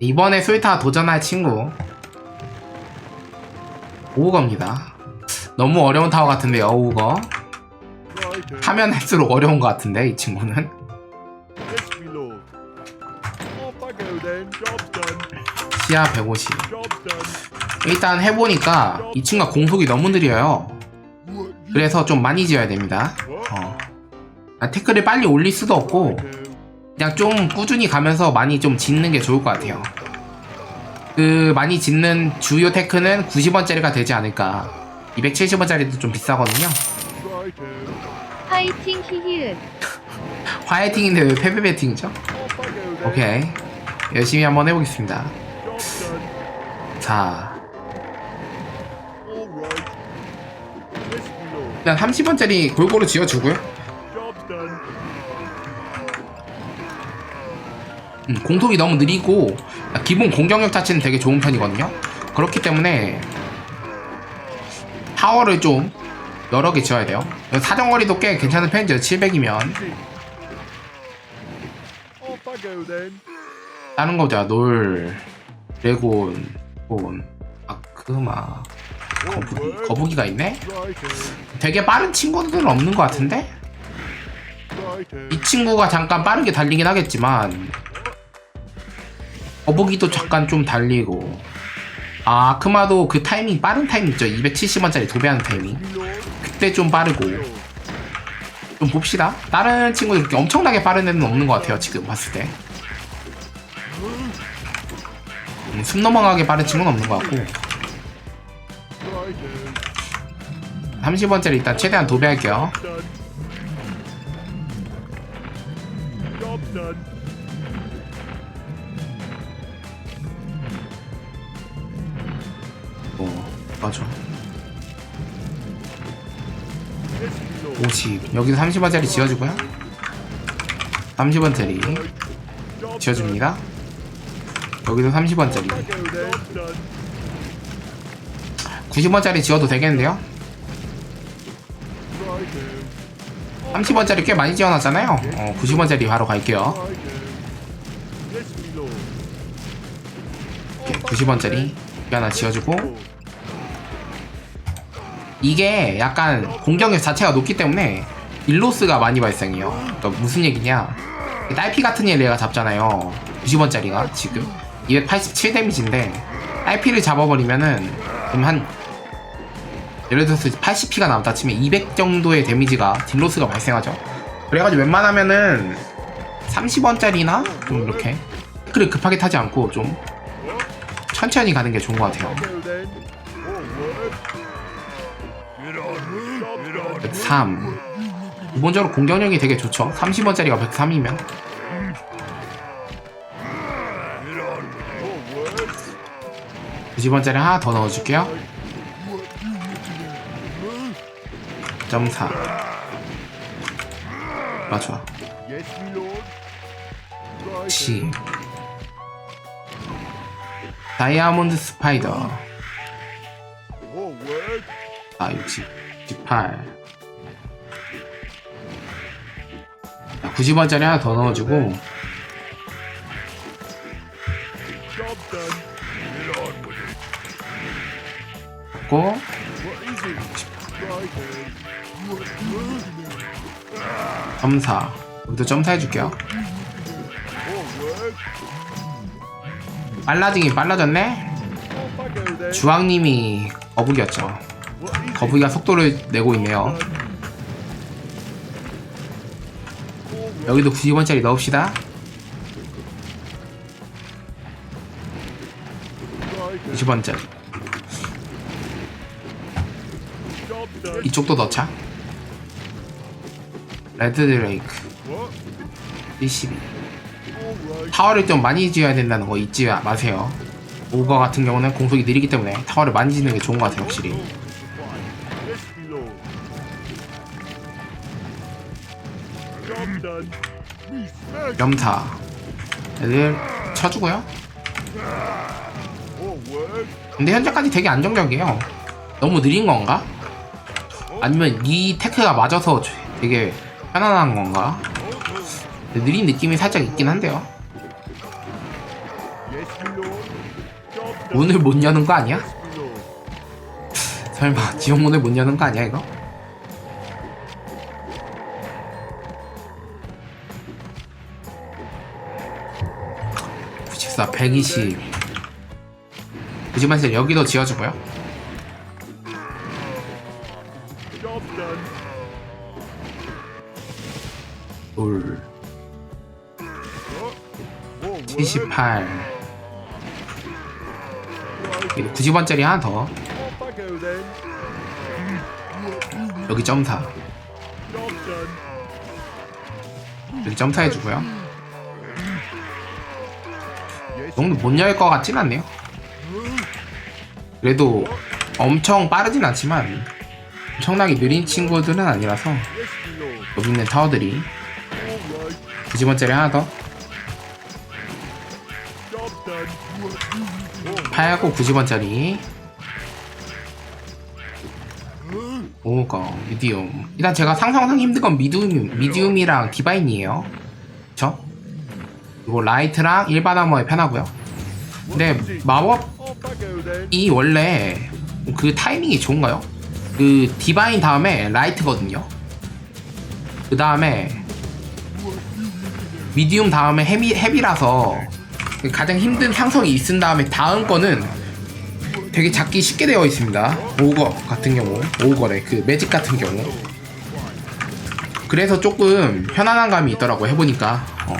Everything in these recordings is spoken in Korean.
이번에 솔타 도전할 친구 오우거입니다. 너무 어려운 타워 같은데요, 오우거. Righto. 하면 할수록 어려운 것 같은데 이 친구는. 시야 150. Job's done. 일단 해보니까 이 친구가 공속이 너무 느려요. 그래서 좀 많이 지어야 됩니다. 어. 아, 태클을 빨리 올릴 수도 없고. 그냥 좀 꾸준히 가면서 많이 좀 짓는 게 좋을 것 같아요. 그 많이 짓는 주요 테크는 90원짜리가 되지 않을까. 270원짜리도 좀 비싸거든요. 화이팅 히히은 화이팅인데 왜 패배 배팅이죠? 오케이. 열심히 한번 해보겠습니다. 자. 일단 30원짜리 골고루 지어주고요. 음, 공속이 너무 느리고 기본 공격력 자체는 되게 좋은 편이거든요. 그렇기 때문에 타워를 좀 여러 개 지어야 돼요. 사정거리도 꽤 괜찮은 편이죠. 700이면 Off I go then. 다른 거자 놀, 드래곤, 본, 아크마, 거북이, 거북이가 있네. 되게 빠른 친구들은 없는 것 같은데. 이 친구가 잠깐 빠르게 달리긴 하겠지만 거북이도 잠깐 좀 달리고. 아 아크마도 그 타이밍 빠른 타이밍 있죠? 270원짜리 도배하는 타이밍. 그때 좀 빠르고. 좀 봅시다. 다른 친구들 그렇게 엄청나게 빠른 애는 없는 것 같아요 지금 봤을 때. 음, 숨 넘어가게 빠른 친구는 없는 것 같고. Righto. 30원짜리 일단 최대한 도배할게요 맞아 Yes, me lord. 50 여기서 30원짜리 지어주고요 30원짜리 Job's 지어줍니다 여기도 30원짜리 done. I go then. Job's done. 90원짜리 지어도 되겠는데요? Righto. 30원짜리 꽤 많이 지어놨잖아요 어, 90원짜리 바로 갈게요 Righto. Yes, me lord. 90원짜리 이거 하나 지어주고 이게 약간 공격력 자체가 높기 때문에 일로스가 많이 발생해요. 그러니까 무슨 얘기냐? 딸피 같은 얘 내가 잡잖아요. 90원짜리가 지금. 287 데미지인데 딸피를 잡아버리면은 그럼 한 예를 들어서 80피가 남다 치면 200 정도의 데미지가 딜로스가 발생하죠. 그래가지고 웬만하면은 30원짜리나 좀 이렇게. 그를 급하게 타지 않고 좀 천천히 가는 게 좋은 것 같아요 103 기본적으로 공격력이 되게 좋죠 30원짜리가 103이면 Forward. 90원짜리 하나 더 넣어줄게요 0.4아 좋아 Yes, me lord. Righto. 10 다이아몬드 스파이더. 아 60, 18 90원짜리 하나 더 넣어주고. 고. 점사 여기도 점사 해줄게요. 빨라지긴 빨라졌네. 주황님이 거북이였죠? 거북이가 속도를 내고 있네요 여기도 90원짜리 넣읍시다 Righto. 90원짜리 Job's done. 이쪽도 넣자 레드 드레이크 What? 72 All right. 타워를 좀 많이 지어야 된다는 거 잊지 마세요 오거 같은 경우는 공속이 느리기 때문에 타워를 많이 짓는 게 좋은 것 같아요 확실히 염타 애들 쳐주고요. 근데 현재까지 되게 안정적이에요 너무 느린 건가? 아니면 이 테크가 맞아서 되게 편안한 건가? 느린 느낌이 살짝 있긴 한데요. 문을 못 여는 거 아니야? 설마 지옥 문을 못 여는 거 아니야 이거? 구십사 120 구십만세 여기도 지어주고요 work. 78 여기 90원짜리 하나 더. 여기 점사. 여기 점사 해주고요 정도 못열 것 같진 않네요 그래도 엄청 빠르진 않지만 엄청나게 느린 친구들은 아니라서. 여기 있는 타워들이 right. 90원짜리 하나 더 팔고 90원짜리 오거 미디움 일단 제가 상상상 힘든 건 미디움, 미디움이랑 디바인이에요 그쵸? 그리고 라이트랑 일반 아머에 편하고요 근데 마법이. 원래 그 타이밍이 좋은가요? 그 디바인 다음에 라이트거든요 그 다음에 미디움 다음에 헤비, 헤비라서 가장 힘든 상성이 있은 다음에 다음 거는 되게 잡기 쉽게 되어 있습니다. 오거 같은 경우, 오거래 그 매직 같은 경우. 그래서 조금 편안한 감이 있더라고 해보니까. 어.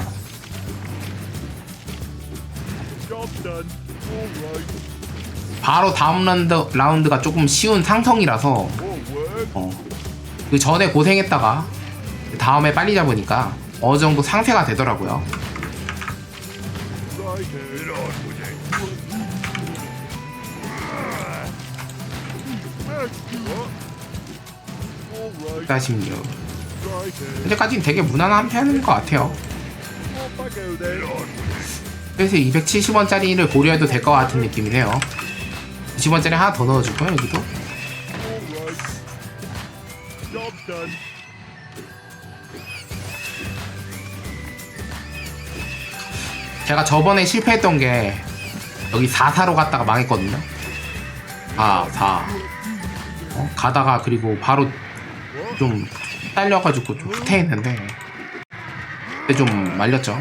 바로 다음 라운드, 라운드가 조금 쉬운 상성이라서. 어. 그 전에 고생했다가 다음에 빨리 잡으니까 어느 정도 상세가 되더라고요. Right. Get on with it. What? All right. 46. Right. 현재까지는 되게 무난한 편인 것 같아요. 그래서 270원짜리를 고려해도 될 것 같은 느낌이네요. 20원짜리 하나 더 넣어주고요, 여기도. 제가 저번에 실패했던 게 여기 4사로 갔다가 망했거든요. 4, 4. 어? 가다가 그리고 바로 좀 딸려가지고 좀 후퇴했는데 그때 좀 말렸죠.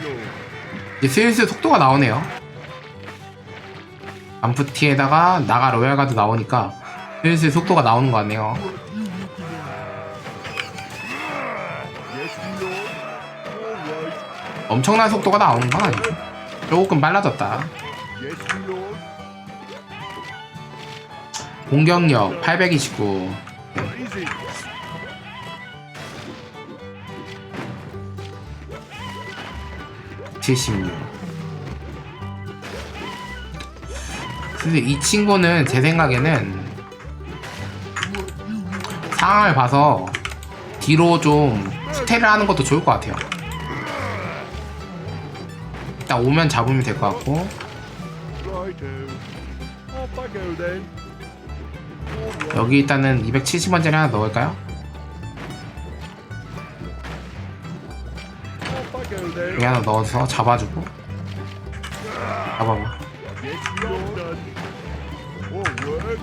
Lord. 이제 슬슬 속도가 나오네요. 암프티에다가 나가 로얄가드 나오니까 슬슬 속도가 나오는 것 같네요. 엄청난 속도가 나오는 건 아니고 조금 빨라졌다. 공격력 829. What is it? 칠십육. 근데 이 친구는 제 생각에는 상황을 봐서 뒤로 좀 후퇴를 하는 것도 좋을 것 같아요. 일단 오면 잡으면 될 것 같고 여기 일단은 270원짜리 하나 넣을까요? 여기 하나 넣어서 잡아주고 잡아봐 Yes, my lord. done. All work.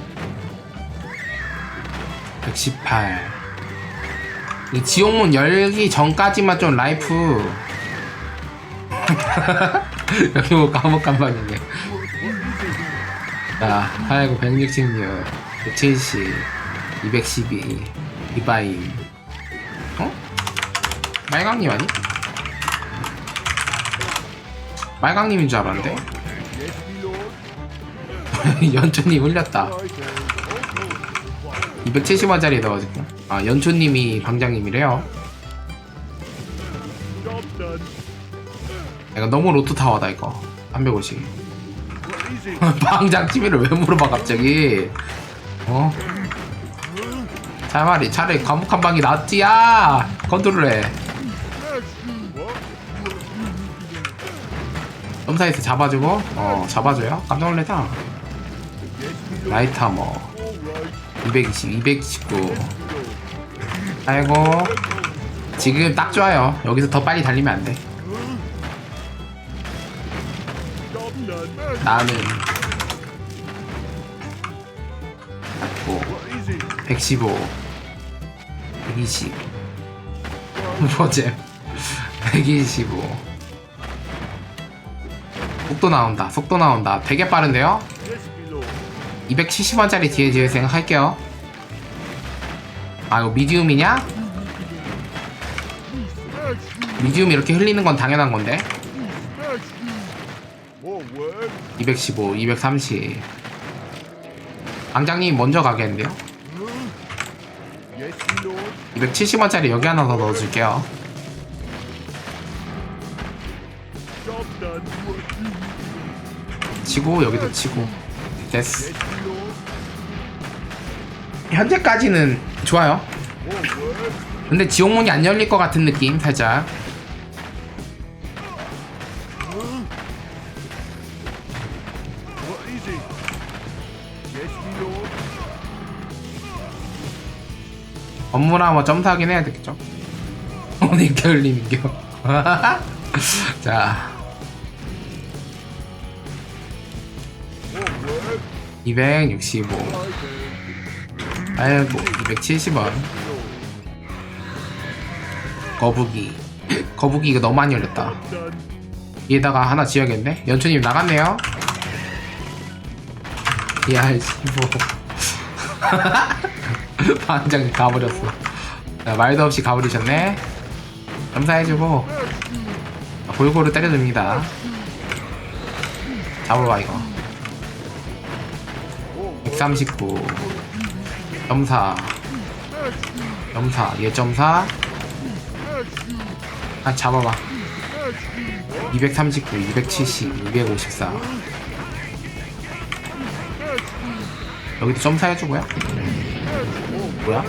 118. 이 지옥문 열기 전까지만 좀 라이프. 여기 뭐 간방이네. 자, 89, 166, 170, 212, 이바임. 어? 빨강님 아니? 빨강님인 줄 알았는데? 연준이 흘렸다. Righto. 270원짜리 넣어줄게. 아, 연초님이 방장님이래요. 이거 너무 로또 타워다, 이거. 350. What is it? 방장 TV를 왜 물어봐, 갑자기? 어? 차라리, 차라리 감옥 한 방이 낫지야! 컨트롤해. 점사에서 잡아주고, 어, 잡아줘요? 깜짝 놀래다. 라이트 하머. All right. 220, 229. My lord. 아이고 지금 딱 좋아요 여기서 더 빨리 달리면 안돼. 나는 115 120 뭐지 125 속도 나온다 속도 나온다 되게 빠른데요 Yes, my lord. 270원짜리 뒤에 지을 생각 할게요 아 이거 미디움이냐? 미디움 이렇게 흘리는 건 당연한 건데 More work. 215, 230 당장님 먼저 가겠는데요? Yes, my lord. 270원짜리 여기 하나 더 넣어줄게요. 치고 여기도 치고 됐어. 현재까지는 좋아요. 근데 지옥문이 안 열릴 것 같은 느낌 살짝 업무나 뭐 점수 하긴 해야 되겠죠? 오늘 결림 인교 자 265 아이고 270원. 거북이. 거북이 이거 너무 많이 올렸다. 여기다가 하나 지어야겠네? 연초님 나갔네요. 이야 15 반장 가버렸어. 자, 말도 없이 가버리셨네. 감사해주고 골고루 때려줍니다. 잡으러 와 이거. 139 점사 점사 얘 점사 아 잡아봐 239 270 254 여기도 점사 해주고요 뭐야?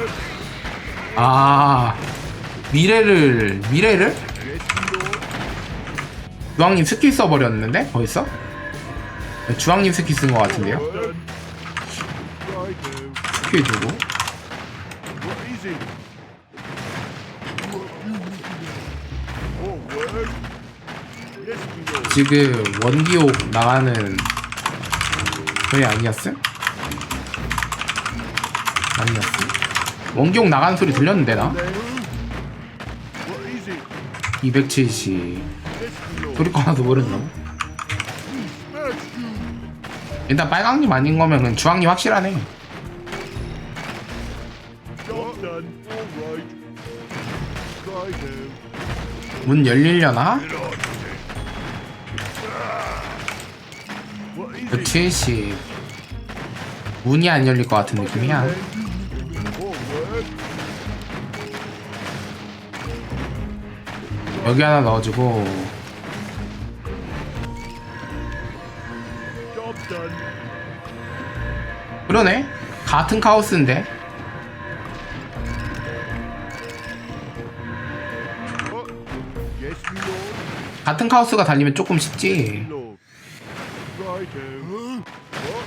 아 미래를 미래를? 주황님 스킬 써버렸는데 벌써? 주황님 스킬 쓴 것 같은데요? 스킬 주고. 지금 원기옥 나가는 저희 아니었음? 아니었음? 원기옥 나가는 소리 들렸는데 나? What is it? 270 Yes, my lord. 소리 꺼놔도 모른다고? 일단 빨강님 아닌 거면 그냥 주황님 확실하네. 문 열리려나? What is it? 70 문이 안 열릴 것 같은 느낌이야 여기 하나 넣어주고. 그러네 같은 카오스인데. 같은 카오스가 달리면 조금 쉽지.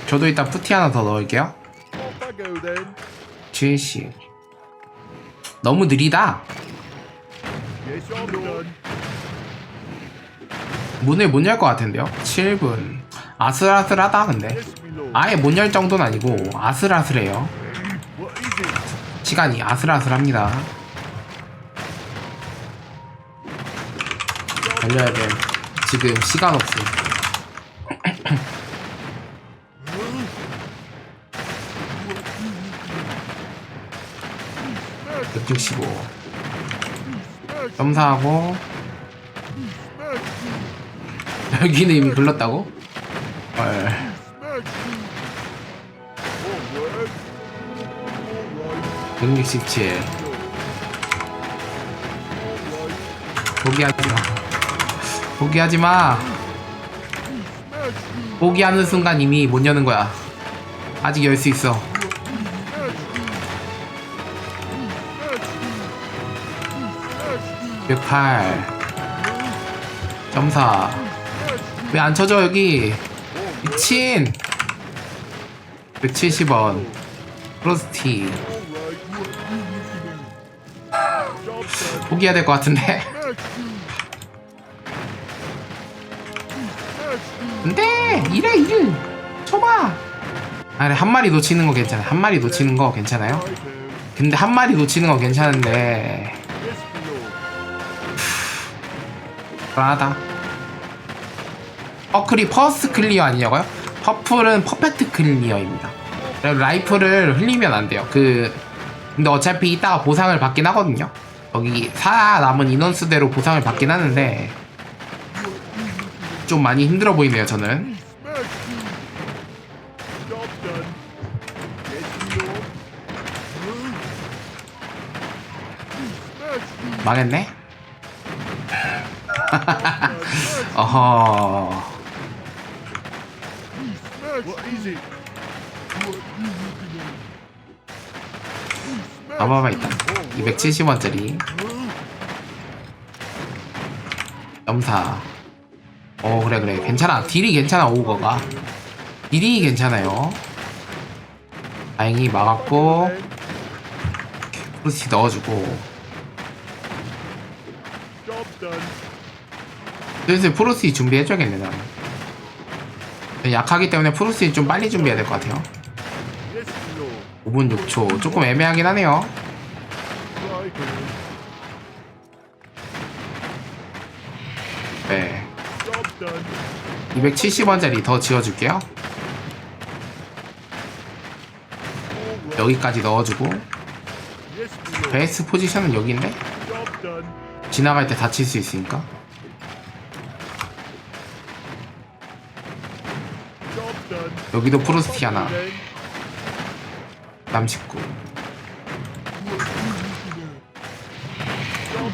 저도 이따 푸티 하나 더 넣을게요 Off I go then. 70 너무 느리다. 문을 못 열 것 같은데요? 7분. 아슬아슬하다 근데. 아예 못 열 정도는 아니고 아슬아슬해요? 시간이 아슬아슬합니다. 달려야 돼. 지금 시간 없음 165 점사하고 여기는 이미 글렀다고? 헐 More work. All right. 167 All right. 포기하지 마 포기하지 마 포기하는 순간 이미 못 여는 거야 아직 열 수 있어 (108) 점사 왜 안 쳐져 여기 미친 170원 프로스티 포기해야 될 것 같은데. 근데 이래 일 쳐봐. 아, 그래, 한 마리 놓치는 거 괜찮아. 한 마리 놓치는 거 괜찮아요? 근데 한 마리 놓치는 거 괜찮은데 불안하다. 퍼클이 퍼스트 클리어 아니냐고요? 퍼플은 퍼펙트 클리어입니다. 라이프를 흘리면 안 돼요. 그 근데 어차피 이따가 보상을 받긴 하거든요. 여기 살아남은 인원수대로 보상을 받긴 하는데 좀 많이 힘들어 보이네요. 저는 망했네. 어허. 봐봐봐 일단. 270원짜리. 염사. 어 그래 그래. 괜찮아. 딜이 괜찮아 오거가. 딜이 괜찮아요. 다행히 막았고 프루시 넣어주고 슬슬 프루시 준비해줘야겠네 나는 약하기 때문에 프루시 좀 빨리 준비해야 될 것 같아요. 5분 6초. 조금 애매하긴 하네요. 네. 270원짜리 더 지어줄게요. 여기까지 넣어주고. 베이스 포지션은 여기인데? 지나갈 때 다칠 수 있으니까 여기도 프로스티 하나. 남식구.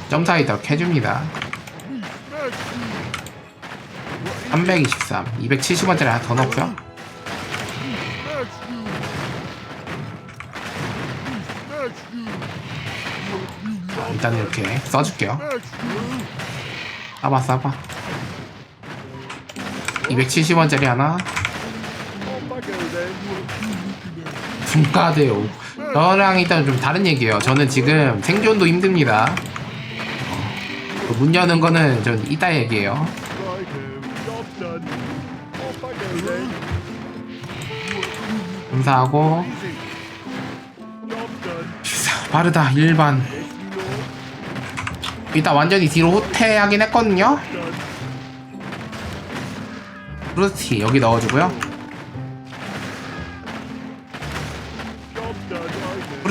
점사이더 해줍니다. 323 270원짜리 하나 더 넣고요. 일단 이렇게 써줄게요. 싸봐 싸봐. 270원짜리 하나 분가대요. 저랑 일단 좀 다른 얘기예요. 저는 지금 생존도 힘듭니다. 어, 문 여는 거는 전 이따 얘기예요. 감사하고. 빠르다 일반. 일단 완전히 뒤로 호퇴하긴 했거든요. 프루스티 여기 넣어주고요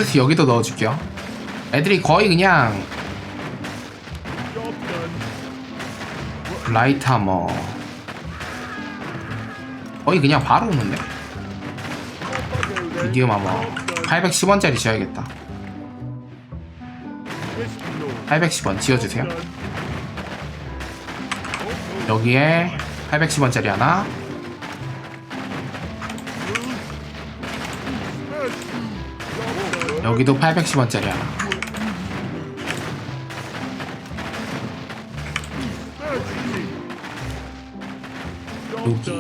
프루스티 여기도 넣어줄게요. 애들이 거의 그냥 라이트 하머. 거의 그냥 바로 오는데? 미디엄 하머. 810원짜리 지어야겠다. 810원 지어주세요. 여기에 810원짜리 하나 여기도 810원짜리 하나 여기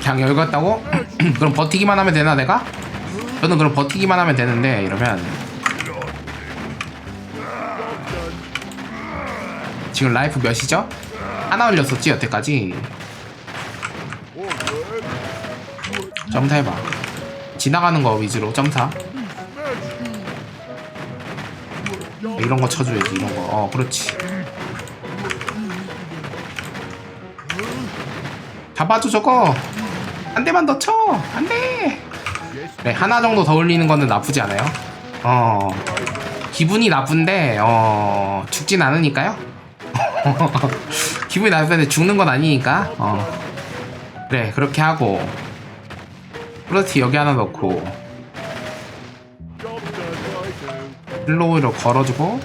그냥 여기 갔다고? 그럼 버티기만 하면 되나 내가? 저는 그럼 버티기만 하면 되는데 이러면 지금 라이프 몇이죠? 하나 올렸었지 여태까지 점사 해봐 지나가는 거 위주로 점사. 이런 거 쳐줘야지 이런 거 어 그렇지. 잡아줘 저거. 한 대만 더 쳐. 안 돼. 네 하나 정도 더 올리는 거는 나쁘지 않아요. 어. 기분이 나쁜데 어 죽진 않으니까요. 기분이 나쁜데 죽는 건 아니니까 어. 그래 그렇게 하고 플러스 여기 하나 넣고 플로우로 걸어주고.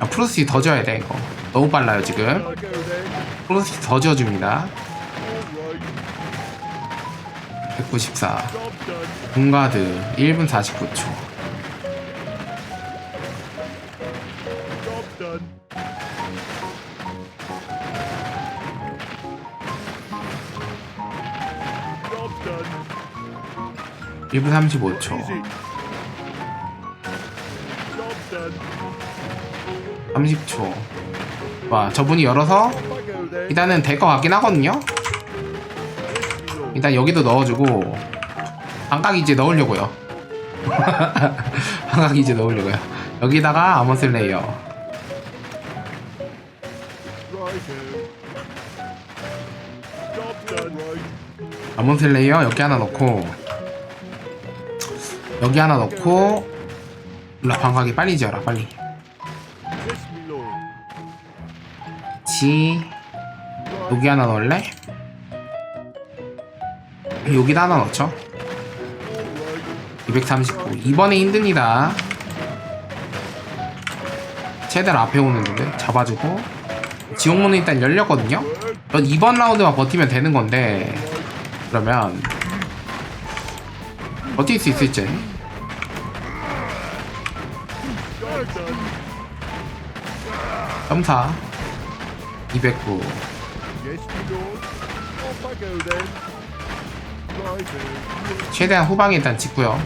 아, 플러스 더 줘야 돼 이거. 너무 빨라요 지금. 플러스 더 지어줍니다. 194 공가드 1분 49초 1분 35초 done. 30초 와 저분이 열어서. 일단은 될 것 같긴 하거든요. 일단 여기도 넣어주고 반각 이제 넣으려고요 반각 이제 넣으려고요 여기다가 아머슬 레이어 Righto. Job done. Right. 아몬슬 레이어 여기 하나 넣고 여기 하나 넣고 일로 와, 반각이 빨리 지어라 빨리. 지. 여기 하나 넣을래? 여기다 하나 넣죠 All right. 239 이번에 힘듭니다 최대한 앞에 오는데 잡아주고 지옥문은 일단 열렸거든요 넌 이번 라운드만 버티면 되는 건데 그러면 버틸 수 있을지. 점사. 209 최대한 후방에 일단 찍고요.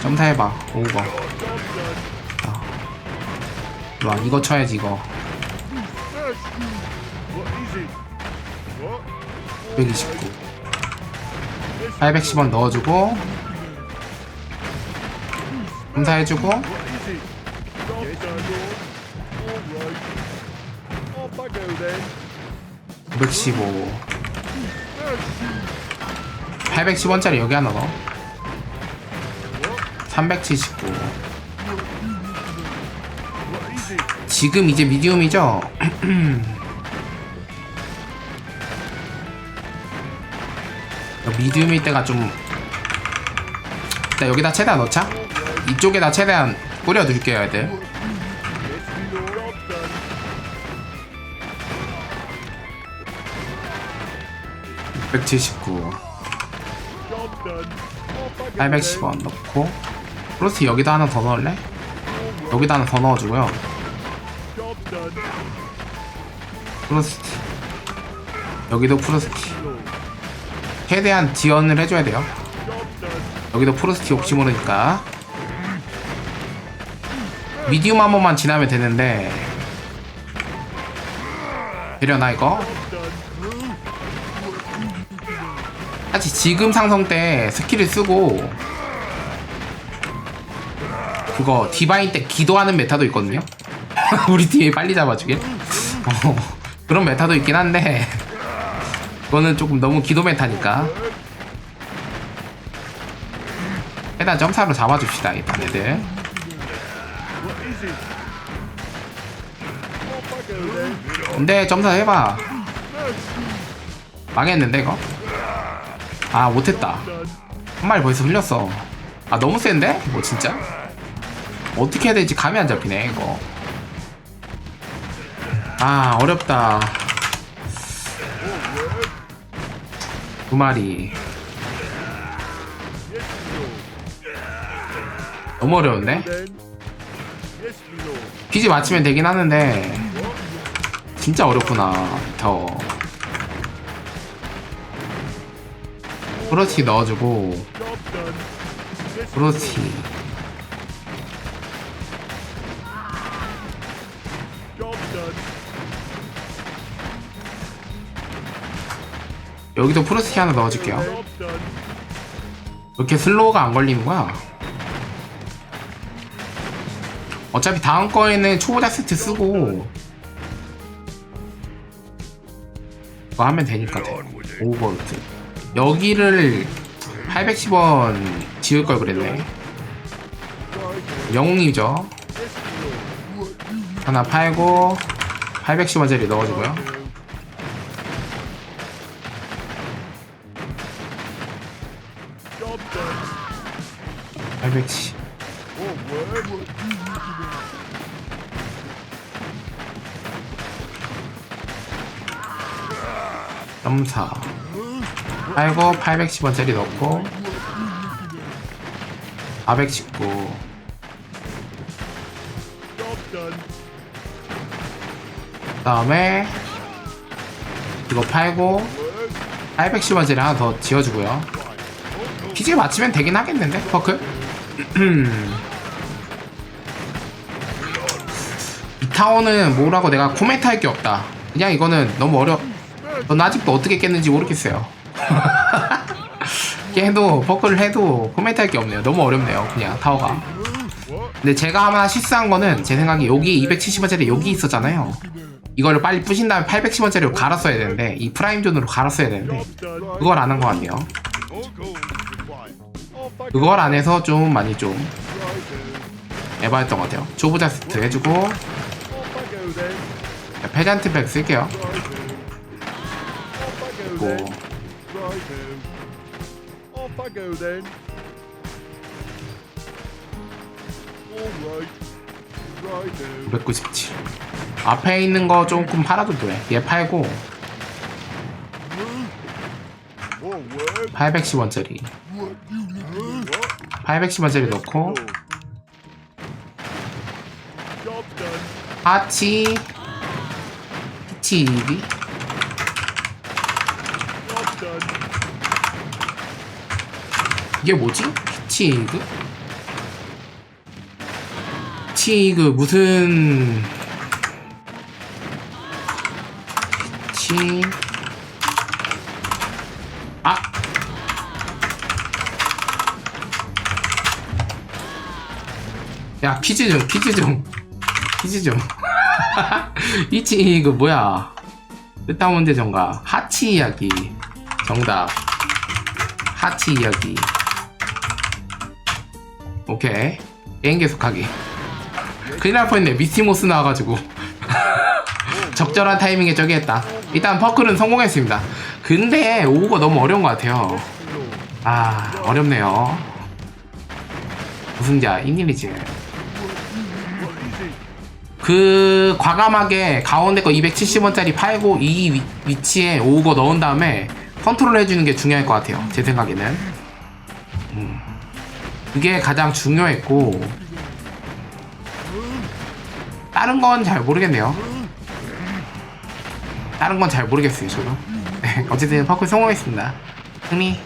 점사해봐. 오우거 와. 이거 쳐야지 이거. 129 810원 넣어주고 then. 915 810원짜리 여기 하나 넣어 379 What is it? 지금 이제 미디움이죠? 미디움일 때가 좀 일단 여기다 최대한 넣자 이쪽에다 최대한 뿌려 둘게요 애들 Yes, me lord. Job done. 179 Job done. Off I go 810원 넣고 플러스 여기다 하나 더 넣을래? 여기다 하나 더 넣어주고요. 프로스티 여기도 Lord. 최대한 지연을 해줘야 돼요. 여기도 프로스티 혹시 모르니까. 미디움 한 번만 지나면 되는데. 되려나 이거? 사실 지금 상성 때 스킬을 쓰고 그거 디바인 때 기도하는 메타도 있거든요. 우리 팀이 빨리 잡아주길? 어, 그런 메타도 있긴 한데 그거는 조금 너무 기도 메타니까 일단 점사로 잡아줍시다 일단 애들. 근데 점사 해봐 망했는데 이거 아 못했다. 한 마리 벌써 흘렸어 아 너무 센데? 뭐 진짜? 어떻게 해야 될지 감이 안 잡히네 이거 아 어렵다 두 마리. 너무 어려운데? 퀴즈 맞히면 되긴 하는데 진짜 어렵구나 더 그렇지 넣어주고 그렇지 여기도 프로스키 하나 넣어줄게요. 이렇게 슬로우가 안 걸리는 거야 어차피 다음 거에는 초보자 세트 쓰고 그거 하면 되니까 돼 오버로드 여기를 810원 지을 걸 그랬네. 영웅이죠. 하나 팔고 810원짜리 넣어주고요 810 word. 점사 팔고 810원짜리 넣고 419 Job done. 그 다음에 이거 팔고 810원짜리 하나 더 지어주고요 퀴즈 맞추면 되긴 하겠는데 퍼클? 타워는 뭐라고 내가 코멘트 할게 없다. 그냥 이거는 너무 어려. 넌 아직도 어떻게 깼는지 모르겠어요. 깨도 퍼크를 해도 코멘트 할게 없네요. 너무 어렵네요. 그냥 타워가. 근데 제가 하나 실수한 거는 제 생각에 여기 270원짜리 여기 있었잖아요. 이거를 빨리 부신 다음에 810원짜리로 갈았어야 되는데 이 프라임 존으로 갈았어야 되는데 그걸 안 한 것 같네요. 그걸 안 해서 좀 많이 좀 에바였던 것 같아요. 초보자 세트 해주고 자, 페잔트 백 쓸게요. 고 Off I go then. Alright. Righto. 597. 앞에 있는 거 조금 팔아도 돼. 얘 팔고 Forward. 810원짜리. What you need? 810원짜리 넣고 Job done. 이게 뭐지? 히치그? 히치그 무슨 히치 아 야, 퀴즈 좀, 퀴즈 좀, 퀴즈 좀. 히치그 뭐야? 뜻다운 문제 정가. 하치 이야기. 정답. 하치 이야기. 오케이. 게임 계속하기. 큰일 날 뻔했네. 미티모스 나와가지고. 적절한 타이밍에 저기 했다. 일단 퍼클은 성공했습니다. 근데 오우가 너무 어려운 것 같아요. 아, 어렵네요. 우승자, 인일이지. 그, 과감하게 가운데 거 270원짜리 팔고 이 위, 위치에 오우거 넣은 다음에 컨트롤 해주는 게 중요할 것 같아요. 제 생각에는. 음. 그게 가장 중요했고, 다른 건 잘 모르겠네요. 다른 건 잘 모르겠어요, 저도. 네, 어쨌든 퍼클 성공했습니다. 승리.